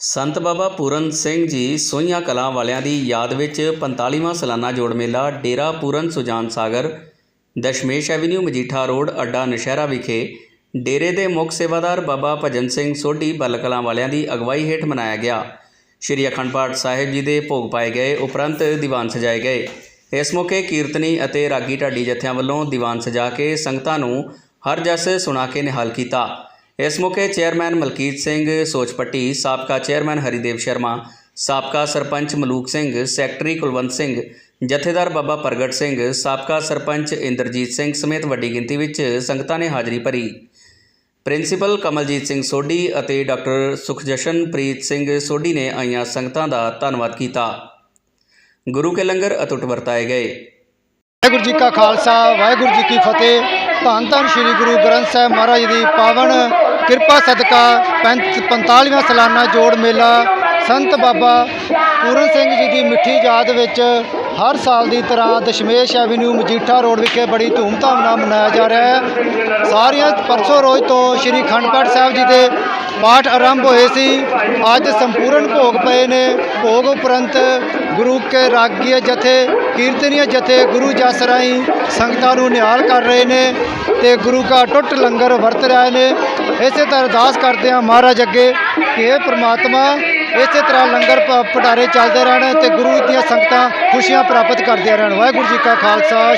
ਸੰਤ ਬਾਬਾ ਪੂਰਨ ਸਿੰਘ ਜੀ ਸੋਹੀਆਂ ਕਲਾਂ ਵਾਲਿਆਂ ਦੀ ਯਾਦ ਵਿੱਚ 45ਵਾਂ ਸਾਲਾਨਾ ਜੋੜ ਮੇਲਾ ਡੇਰਾ ਪੂਰਨ ਸੁਜਾਨ ਸਾਗਰ, ਦਸ਼ਮੇਸ਼ ਐਵਨਿਊ ਮਜੀਠਾ ਰੋਡ, ਅੱਡਾ ਨਸ਼ਹਿਰਾ ਵਿਖੇ ਡੇਰੇ ਦੇ ਮੁੱਖ ਸੇਵਾਦਾਰ ਬਾਬਾ ਭਜਨ ਸਿੰਘ ਸੋਢੀ ਬੱਲ ਕਲਾਂ ਵਾਲਿਆਂ ਦੀ ਅਗਵਾਈ ਹੇਠ ਮਨਾਇਆ ਗਿਆ। ਸ਼੍ਰੀ ਅਖੰਡ ਪਾਠ ਸਾਹਿਬ ਜੀ ਦੇ ਭੋਗ ਪਾਏ ਗਏ, ਉਪਰੰਤ ਦੀਵਾਨ ਸਜਾਏ ਗਏ। ਇਸ ਮੌਕੇ ਕੀਰਤਨੀ ਅਤੇ ਰਾਗੀ ਢਾਡੀ ਜਥਿਆਂ ਵੱਲੋਂ ਦੀਵਾਨ ਸਜਾ ਕੇ ਸੰਗਤਾਂ ਨੂੰ ਹਰ ਜਸ ਸੁਣਾ ਕੇ ਨਿਹਾਲ ਕੀਤਾ। ਇਸ ਮੌਕੇ ਚੇਅਰਮੈਨ ਮਲਕੀਤ ਸਿੰਘ ਸੋਚਪੱਟੀ, ਸਾਬਕਾ ਚੇਅਰਮੈਨ ਹਰੀਦੇਵ ਸ਼ਰਮਾ, ਸਾਬਕਾ ਸਰਪੰਚ ਮਲੂਕ ਸਿੰਘ, ਸੈਕਟਰੀ ਕੁਲਵੰਤ ਸਿੰਘ, ਜਥੇਦਾਰ ਬਾਬਾ ਪ੍ਰਗਟ ਸਿੰਘ, ਸਾਬਕਾ ਸਰਪੰਚ ਇੰਦਰਜੀਤ ਸਿੰਘ ਸਮੇਤ ਵੱਡੀ ਗਿਣਤੀ ਵਿੱਚ ਸੰਗਤਾਂ ਨੇ ਹਾਜ਼ਰੀ ਭਰੀ। ਪ੍ਰਿੰਸੀਪਲ ਕਮਲਜੀਤ ਸਿੰਘ ਸੋਢੀ ਅਤੇ ਡਾਕਟਰ ਸੁਖਜਸ਼ਨਪ੍ਰੀਤ ਸਿੰਘ ਸੋਢੀ ਨੇ ਆਈਆਂ ਸੰਗਤਾਂ ਦਾ ਧੰਨਵਾਦ ਕੀਤਾ। ਗੁਰੂ ਕੇ ਲੰਗਰ ਅਟੁੱਟ ਵਰਤਾਏ ਗਏ। ਵਾਹਿਗੁਰੂ ਜੀ ਕਾ ਖਾਲਸਾ, ਵਾਹਿਗੁਰੂ ਜੀ ਕੀ ਫਤਿਹ। ਧੰਨ ਧੰਨ ਸ੍ਰੀ ਗੁਰੂ ਗ੍ਰੰਥ ਸਾਹਿਬ ਮਹਾਰਾਜ ਦੀ ਪਾਵਨ ਕਿਰਪਾ ਸਦਕਾ 45ਵਾਂ ਸਾਲਾਨਾ ਜੋੜ ਮੇਲਾ ਸੰਤ ਬਾਬਾ ਪੂਰਨ ਸਿੰਘ ਜੀ ਦੀ ਮਿੱਠੀ ਯਾਦ ਵਿੱਚ ਹਰ ਸਾਲ ਦੀ ਤਰ੍ਹਾਂ ਦਸ਼ਮੇਸ਼ ਐਵਨਿਊ ਮਜੀਠਾ ਰੋਡ ਵਿਖੇ ਬੜੀ ਧੂਮਧਾਮ ਨਾਲ ਮਨਾਇਆ ਜਾ ਰਿਹਾ ਹੈ। ਸਾਰੀਆਂ ਪਰਸੋਂ ਰੋਜ਼ ਤੋਂ ਸ੍ਰੀ ਅਖੰਡ ਪਾਠ ਸਾਹਿਬ ਜੀ ਦੇ ਪਾਠ ਆਰੰਭ ਹੋਏ ਸੀ। ਅੱਜ ਸੰਪੂਰਨ ਭੋਗ ਪਏ ਨੇ। ਭੋਗ ਉਪਰੰਤ ਗੁਰੂ ਕੇ ਰਾਗੀ ਜਥੇ ਕੀਰਤਨੀय ਜਥੇ, ਗੁਰੂ ਜਸ ਰਾਹੀਂ ਸੰਗਤਾਂ ਨੂੰ ਨਿਹਾਲ ਕਰ ਰਹੇ ਨੇ ਤੇ ਗੁਰੂ ਕਾ ਟੁੱਟ ਲੰਗਰ ਵਰਤ ਰਹੇ ਨੇ। ਇਸੇ ਤਰ੍ਹਾਂ ਅਰਦਾਸ ਕਰਦੇ ਹਾਂ ਮਹਾਰਾਜ ਅੱਗੇ ਕਿ ਇਹ ਪ੍ਰਮਾਤਮਾ ਇਸੇ ਤਰ੍ਹਾਂ ਲੰਗਰ ਭ- ਭੰਡਾਰੇ ਚੱਲਦੇ ਰਹਿਣ ਤੇ ਗੁਰੂ ਦੀਆਂ ਸੰਗਤਾਂ ਖੁਸ਼ੀਆਂ ਪ੍ਰਾਪਤ ਕਰਦੀਆਂ ਰਹਿਣ। ਵਾਹਿਗੁਰੂ ਜੀ ਕਾ ਖਾਲਸਾ